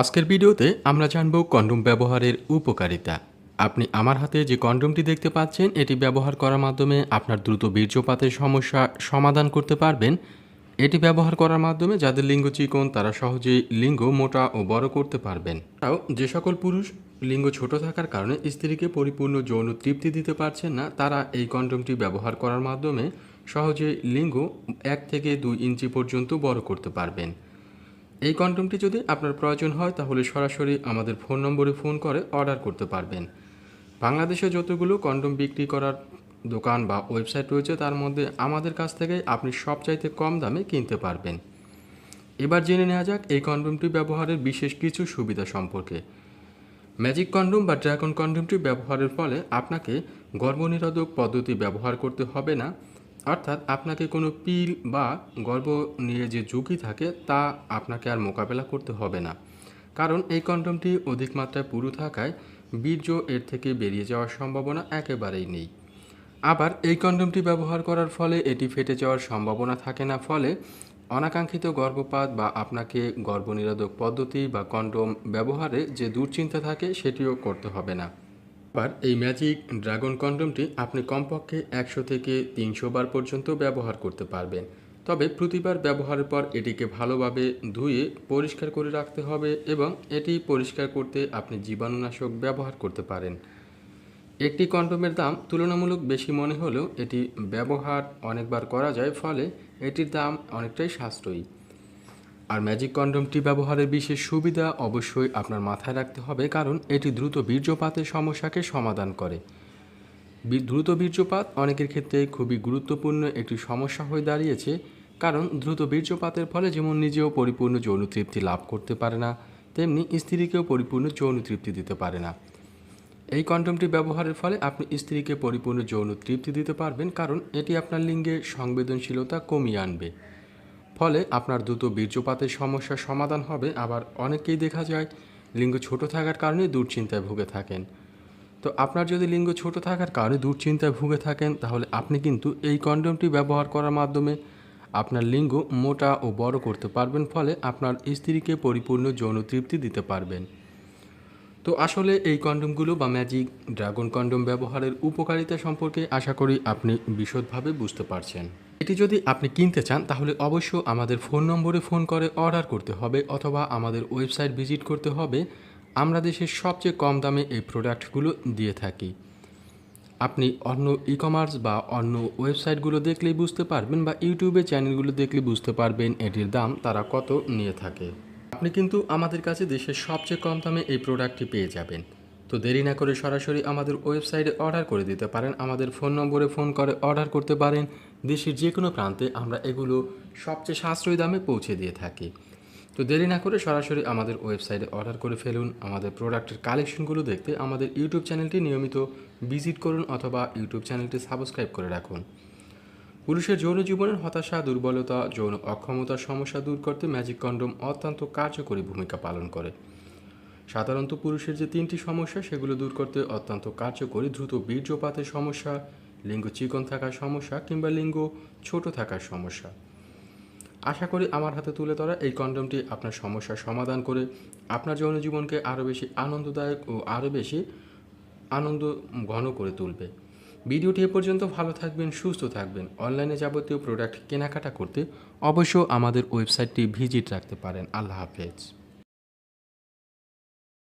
আজকের ভিডিওতে আমরা জানব কন্ডোম ব্যবহারের উপকারিতা। আপনি আমার হাতে যে কন্ডোমটি দেখতে পাচ্ছেন, এটি ব্যবহার করার মাধ্যমে আপনার দ্রুত বীর্যপাতের সমস্যা সমাধান করতে পারবেন। এটি ব্যবহার করার মাধ্যমে যাদের লিঙ্গ চিকন, তারা সহজেই লিঙ্গ মোটা ও বড় করতে পারবেন। তাও যে সকল পুরুষ লিঙ্গ ছোট থাকার কারণে স্ত্রীকে পরিপূর্ণ যৌন তৃপ্তি দিতে পারছেন না, তারা এই কন্ডোমটি ব্যবহার করার মাধ্যমে সহজে লিঙ্গ এক থেকে দুই ইঞ্চি পর্যন্ত বড় করতে পারবেন। এই কন্ডোমটি যদি আপনার প্রয়োজন হয়, তাহলে সরাসরি আমাদের ফোন নম্বরে ফোন করে অর্ডার করতে পারবেন। বাংলাদেশে যতগুলো কন্ডোম বিক্রি করার দোকান বা ওয়েবসাইট রয়েছে, তার মধ্যে আমাদের কাছ থেকে আপনি সবচাইতে কম দামে কিনতে পারবেন। এবার জেনে নেওয়া যাক এই কন্ডোমটি ব্যবহারের বিশেষ কিছু সুবিধা সম্পর্কে। ম্যাজিক কন্ডোম বা ড্রাগন কন্ডোমটি ব্যবহারের ফলে আপনাকে গর্ভনিরোধক পদ্ধতি ব্যবহার করতে হবে না অর্থাৎ আপনাকে কোনো পিল বা গর্ভ নিয়ে যে ঝুঁকি থাকে তা আপনাকে আর মোকাবেলা করতে হবে না। কারণ এই কন্ডোমটি অধিক মাত্রায় পুরু থাকায় বীর্য এর থেকে বেরিয়ে যাওয়ার সম্ভাবনা একেবারেই নেই। আবার এই কন্ডোমটি ব্যবহার করার ফলে এটি ফেটে যাওয়ার সম্ভাবনা থাকে না, ফলে অনাকাঙ্ক্ষিত গর্ভপাত বা আপনাকে গর্ভনিরোধক পদ্ধতি বা কন্ডোম ব্যবহারে যে দুশ্চিন্তা থাকে সেটিও করতে হবে না। আবার এই ম্যাজিক ড্রাগন কন্ডোমটি আপনি কমপক্ষে একশো থেকে তিনশো বার পর্যন্ত ব্যবহার করতে পারবেন। তবে প্রতিবার ব্যবহারের পর এটিকে ভালোভাবে ধুয়ে পরিষ্কার করে রাখতে হবে এবং এটি পরিষ্কার করতে আপনি জীবাণুনাশক ব্যবহার করতে পারেন। একটি কন্ডোমের দাম তুলনামূলক বেশি মনে হলেও এটি ব্যবহার অনেকবার করা যায়, ফলে এটির দাম অনেকটাই সাশ্রয়ী। আর ম্যাজিক কন্ডোমটি ব্যবহারের বিশেষ সুবিধা অবশ্যই আপনার মাথায় রাখতে হবে, কারণ এটি দ্রুত বীর্যপাতের সমস্যাকে সমাধান করে। দ্রুত বীর্যপাত অনেকের ক্ষেত্রে খুবই গুরুত্বপূর্ণ একটি সমস্যা হয়ে দাঁড়িয়েছে, কারণ দ্রুত বীর্যপাতের ফলে যেমন নিজেও পরিপূর্ণ যৌন তৃপ্তি লাভ করতে পারে না, তেমনি স্ত্রীকেও পরিপূর্ণ যৌন তৃপ্তি দিতে পারে না। এই কন্ডোমটি ব্যবহারের ফলে আপনি স্ত্রীকে পরিপূর্ণ যৌন তৃপ্তি দিতে পারবেন, কারণ এটি আপনার লিঙ্গে সংবেদনশীলতা কমিয়ে আনবে। ফলে আপনার দ্রুত বীর্যপাতের সমস্যার সমাধান হবে। আবার অনেকেই দেখা যায় লিঙ্গ ছোট থাকার কারণে দুশ্চিন্তায় ভুগে থাকেন। তো আপনার যদি লিঙ্গ ছোট থাকার কারণে দুশ্চিন্তায় ভুগে থাকেন, তাহলে আপনি কিন্তু এই কন্ডমটি ব্যবহার করার মাধ্যমে আপনার লিঙ্গ মোটা ও বড় করতে পারবেন, ফলে আপনার স্ত্রীকে পরিপূর্ণ যৌন তৃপ্তি দিতে পারবেন। তো আসলে এই কন্ডোমগুলো বা ম্যাজিক ড্রাগন কন্ডোম ব্যবহারের উপকারিতা সম্পর্কে আশা করি আপনি বিশদভাবে বুঝতে পারছেন। এটি যদি আপনি কিনতে চান, তাহলে অবশ্য আমাদের ফোন নম্বরে ফোন করে অর্ডার করতে হবে অথবা আমাদের ওয়েবসাইট ভিজিট করতে হবে। আমরা দেশের সবচেয়ে কম দামে এই প্রোডাক্টগুলো দিয়ে থাকি। আপনি অন্য ই কমার্স বা অন্য ওয়েবসাইটগুলো দেখলেই বুঝতে পারবেন বা ইউটিউবে চ্যানেলগুলো দেখলে বুঝতে পারবেন এটির দাম, তারা কত নিয়ে থাকে। আপনি কিন্তু আমাদের কাছে দেশের সবচেয়ে কম দামে এই প্রোডাক্টটি পেয়ে যাবেন। তো দেরি না করে সরাসরি আমাদের ওয়েবসাইটে অর্ডার করে দিতে পারেন। আমাদের ফোন নম্বরে ফোন করে অর্ডার করতে পারেন। দেশের যে কোনো প্রান্তে আমরা এগুলো সবচেয়ে সাশ্রয়ী দামে পৌঁছে দিয়ে থাকি। তো দেরি না করে সরাসরি আমাদের ওয়েবসাইটে অর্ডার করে ফেলুন। আমাদের প্রোডাক্টের কালেকশনগুলো দেখতে আমাদের ইউটিউব চ্যানেলটি নিয়মিত ভিজিট করুন অথবা ইউটিউব চ্যানেলটি সাবস্ক্রাইব করে রাখুন। পুরুষের যৌন জীবনের হতাশা, দুর্বলতা, যৌন অক্ষমতার সমস্যা দূর করতে ম্যাজিক কন্ডোম অত্যন্ত কার্যকরী ভূমিকা পালন করে। সাধারণত পুরুষের যে তিনটি সমস্যা, সেগুলো দূর করতে অত্যন্ত কার্যকরী দ্রুত বীর্যপাতের সমস্যা, লিঙ্গ চিকন থাকার সমস্যা কিংবা লিঙ্গ ছোট থাকার সমস্যা। আশা করি আমার হাতে তুলে ধরা এই কন্ডোমটি আপনার সমস্যার সমাধান করে আপনার যৌন জীবনকে আরও বেশি আনন্দদায়ক ও আরও বেশি আনন্দ ঘন করে তুলবে। ভিডিওটি এ পর্যন্ত ভালো থাকবেন, সুস্থ থাকবেন। অনলাইনে যাবতীয় প্রোডাক্ট কেনাকাটা করতে অবশ্য আমাদের ওয়েবসাইটটি ভিজিট রাখতে পারেন। আল্লাহ হাফেজ।